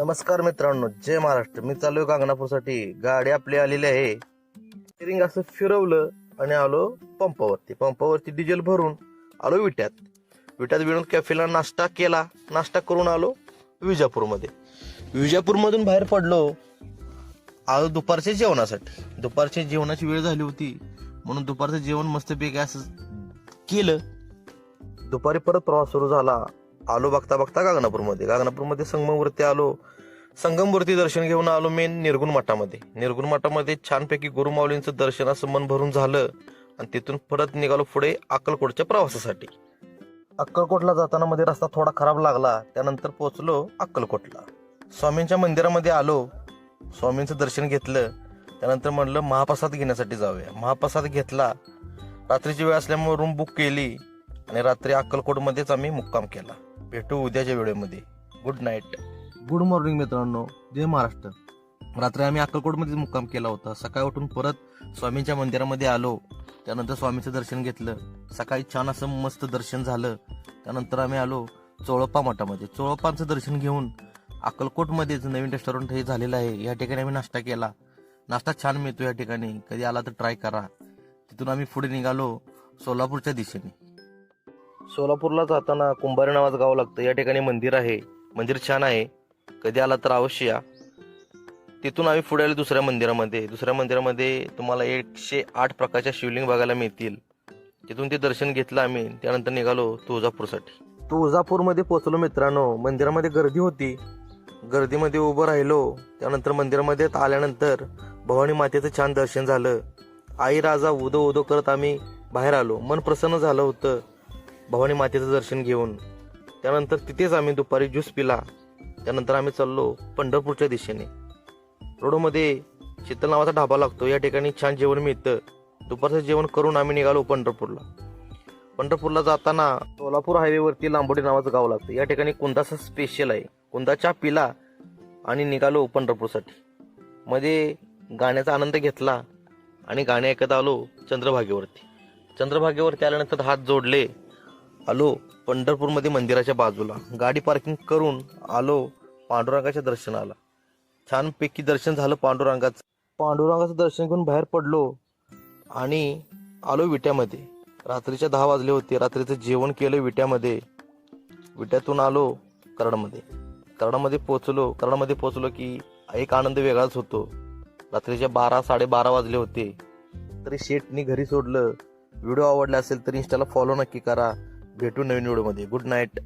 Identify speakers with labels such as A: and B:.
A: नमस्कार मित्रांनो जय महाराष्ट्र. मी चालू गांगणापूरसाठी. गाडी आपली आलेली आहे. स्टिअरिंग असं फिरवलं आणि आलो पंपावरती. पंपावरती डिझेल भरून आलो विट्यात. विट्यात विणून कॅफेला नाश्ता केला. नाश्ता करून आलो विजापूरमध्ये. विजापूरमधून बाहेर पडलो. आलो दुपारच्या जेवणासाठी. दुपारच्या जेवणाची वेळ झाली होती. म्हणून दुपारचं जेवण मस्तपैकी असं केलं. दुपारी परत प्रवास सुरू झाला. आलो बघता बघता गागनापूरमध्ये. गागनापूरमध्ये संगमवरती आलो. संगमवरती दर्शन घेऊन आलो मेन निर्गुण मठामध्ये. निर्गुण मठामध्ये छानपैकी गुरुमाऊलींचं दर्शन असं मन भरून झालं आणि तिथून परत निघालो पुढे अक्कलकोटच्या प्रवासासाठी. अक्कलकोटला जाताना मध्ये रस्ता थोडा खराब लागला. त्यानंतर पोचलो अक्कलकोटला. स्वामींच्या मंदिरामध्ये आलो. स्वामींचं दर्शन घेतलं. त्यानंतर म्हणलं महाप्रसाद घेण्यासाठी जाऊया. महाप्रसाद घेतला. रात्रीची वेळ असल्यामुळे रूम बुक केली आणि रात्री अक्कलकोटमध्येच आम्ही मुक्काम केला. भेटू उद्याच्या वेळेमध्ये. गुड नाईट गुड मॉर्निंग मित्रांनो. जय महाराष्ट्र. रात्री आम्ही अक्कलकोटमध्ये मुक्काम केला होता. सकाळी उठून परत स्वामींच्या मंदिरामध्ये आलो. त्यानंतर स्वामींचं दर्शन घेतलं. सकाळी छान असं मस्त दर्शन झालं. त्यानंतर आम्ही आलो चोळप्पा मठामध्ये. चोळप्पांचं दर्शन घेऊन अक्कलकोटमध्येच नवीन रेस्टॉरंट हे झालेलं आहे. या ठिकाणी आम्ही नाश्ता केला. नाश्ता छान मिळतो या ठिकाणी. कधी आला तर ट्राय करा. तिथून आम्ही पुढे निघालो सोलापूरच्या दिशेने. सोलापूरला जाताना कुंभारी नावाचं गाव लागतं. या ठिकाणी मंदिर आहे. मंदिर छान आहे. कधी आला तर अवश्य या. तिथून आम्ही पुढे आलो दुसऱ्या मंदिरामध्ये. दुसऱ्या मंदिरामध्ये तुम्हाला एकशे आठ प्रकारच्या शिवलिंग बघायला मिळतील. तिथून ते दर्शन घेतलं आम्ही. त्यानंतर निघालो तुळजापूरसाठी. तुळजापूरमध्ये पोचलो मित्रांनो. मंदिरामध्ये गर्दी होती. गर्दीमध्ये उभं राहिलो. त्यानंतर मंदिरामध्ये आल्यानंतर भवानी मातेचं छान दर्शन झालं. आई राजा उदो उदो करत आम्ही बाहेर आलो. मन प्रसन्न झालं होतं. भवानी मातेचं दर्शन घेऊन त्यानंतर तिथेच आम्ही दुपारी ज्यूस पिला. त्यानंतर आम्ही चाललो पंढरपूरच्या दिशेने. रोडमध्ये शीतल नावाचा ढाबा लागतो. या ठिकाणी छान जेवण मिळतं. दुपारचं जेवण करून आम्ही निघालो पंढरपूरला. पंढरपूरला जाताना सोलापूर हायवेवरती लांबोडी नावाचं गाव लागतं. या ठिकाणी कुंदाचा स्पेशल आहे. कुंदा चहा पिला आणि निघालो पंढरपूरसाठी. मध्ये गाण्याचा आनंद घेतला आणि गाणे ऐकत आलो चंद्रभागेवरती. चंद्रभागेवरती आल्यानंतर हात जोडले. आलो पंढरपूरमध्ये मंदिराच्या बाजूला. गाडी पार्किंग करून आलो पांडुरंगाच्या दर्शनाला. छानपैकी दर्शन झालं पांडुरंगाचं. पांडुरंगाचं दर्शन घेऊन बाहेर पडलो आणि आलो विट्यामध्ये. रात्रीच्या दहा वाजले होते. रात्रीचं जेवण केलं विट्यामध्ये. विट्यातून आलो कराडमध्ये कराडामध्ये पोचलो कराडामध्ये पोचलो की एक आनंद वेगळाच होतो. रात्रीच्या बारा साडेबारा वाजले होते. तरी शेटनी घरी सोडलं. व्हिडिओ आवडला असेल तर इंस्टाला फॉलो नक्की करा. भेटू नवीन व्हिडिओमध्ये. Good night